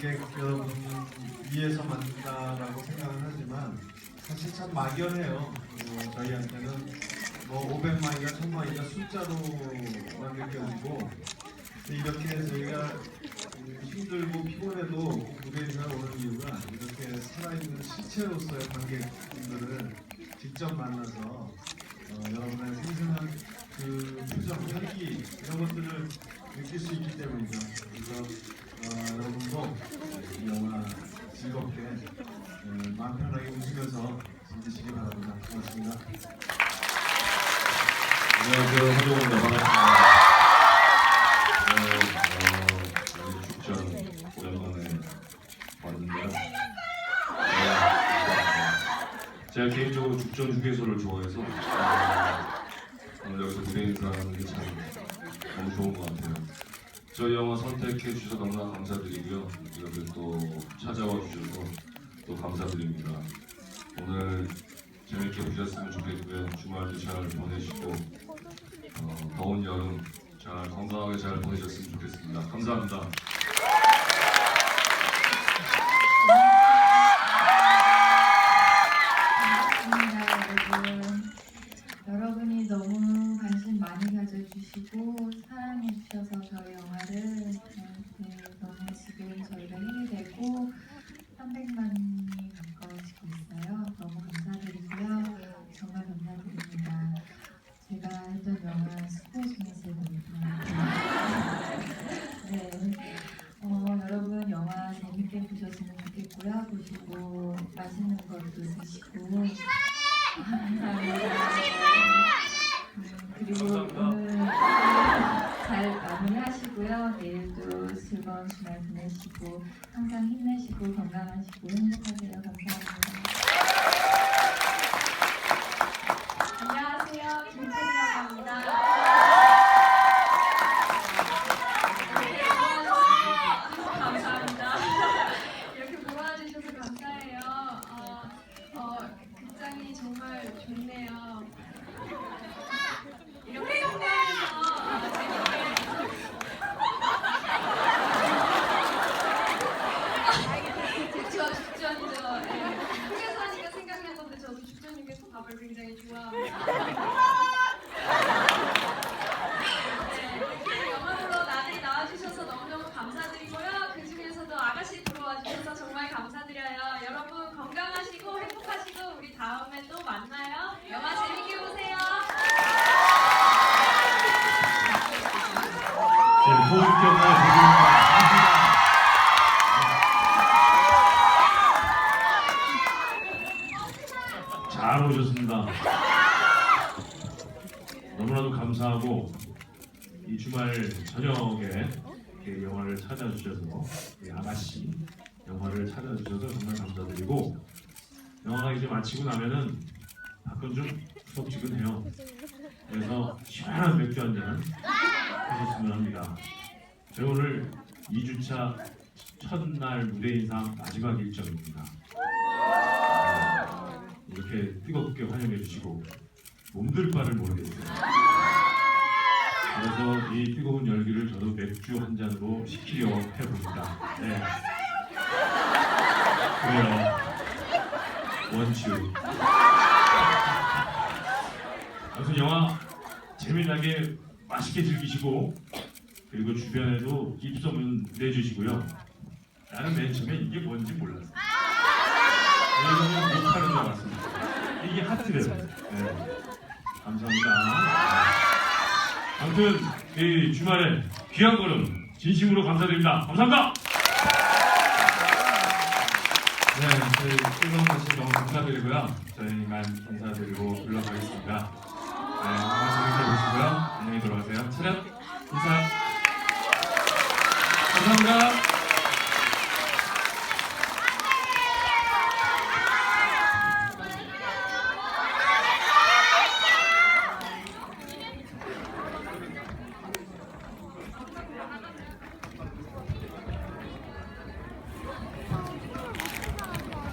관객 여러분 위해서 만든다라고 생각은 하지만 사실 참 막연해요. 어, 저희한테는 뭐 500만이가 1000만이가 숫자로만 느껴지고 근데 이렇게 저희가 힘들고 피곤해도 무대 인사를 오는 이유가 이렇게 살아있는 실체로서의 관객분들을 직접 만나서 어, 여러분의 생생한 그 표정, 향기 이런 것들을 느낄 수 있기 때문이죠. 그래서 어, 여러분도 이 영화 즐겁게 어, 마음 편하게 웃으면서 즐기시기 바랍니다. 고맙습니다. 안녕하세요. 한동훈입니다. 반갑습니다. 어, 어, 축전 오랜만에 왔는데요. 어, 제가 개인적으로 죽전 휴게소를 좋아해서 어, 오늘 여기서 무대 인사하는 게 참 너무 좋은 것 같아요. 저희 영화 선택해 주셔서 너무나 감사드리고요. 이렇게 또 찾아와 주셔서 또 감사드립니다. 오늘 재밌게 보셨으면 좋겠고요. 주말도 잘 보내시고 어, 더운 여름 잘 건강하게 잘 보내셨으면 좋겠습니다. 감사합니다. 했던 영화 스포 중에 제일 네. 어, 여러분 영화 재밌게 보셨으면 좋겠고요. 보시고 맛있는 것도 드시고 그리고 오늘 잘 마무리하시고요. 내일도 즐거운 주말 보내시고 항상 힘내시고 건강하시고 행복하세요. 감사합니다. 안녕하세요. 김태리라고 합니다. 감사합니다. 이렇게 모아주셔서 감사해요. 어, 어, 극장이 정말 좋네요. 이렇게 현장에서 어, 재밌게 그쵸, 죽전이죠. 예. 휴게소 하니까 생각난 건데 휴게소 밥을 굉장히 좋아합니다. 네, 영화 보러 나들이 나와주셔서 너무너무 감사드리고요. 그 중에서도 아가씨 보러 와주셔서 정말 감사드려요. 여러분 건강하시고 행복하시고 우리 다음에 또 만나요. 영화 재밌게 보세요. 네, 잘 오셨습니다. 너무나도 감사하고 이 주말 저녁에 영화를 찾아주셔서 이 아가씨 영화를 찾아주셔서 정말 감사드리고 영화가 이제 마치고 나면은 밖은 좀 섭지근해요. 그래서 시원한 맥주 한잔 하셨으면 합니다. 저희 오늘 2주차 첫날 무대 인상 마지막 일정입니다. 이렇게 뜨겁게 환영해 주시고 몸둘 바를 모르겠어요. 그래서 이 뜨거운 열기를 저도 맥주 한 잔으로 식히려 해봅니다. 네. 그래요. 원추. 아무튼 영화 재미나게 맛있게 즐기시고 그리고 주변에도 입소문 내주시고요. 나는 맨 처음에 이게 뭔지 몰랐어. 이거는 못하는 것 같습니다. 이게 하트래요. 네. 감사합니다. 아무튼 이 주말에 귀한 걸음 진심으로 감사드립니다. 감사합니다. 네, 저희 뜨거운 것이 너무 감사드리고요. 저희만 감사드리고 물러가겠습니다. 네, 영화 재밌게 보시고요. 안녕히 돌아가세요. 차렷 인사. 감사합니다.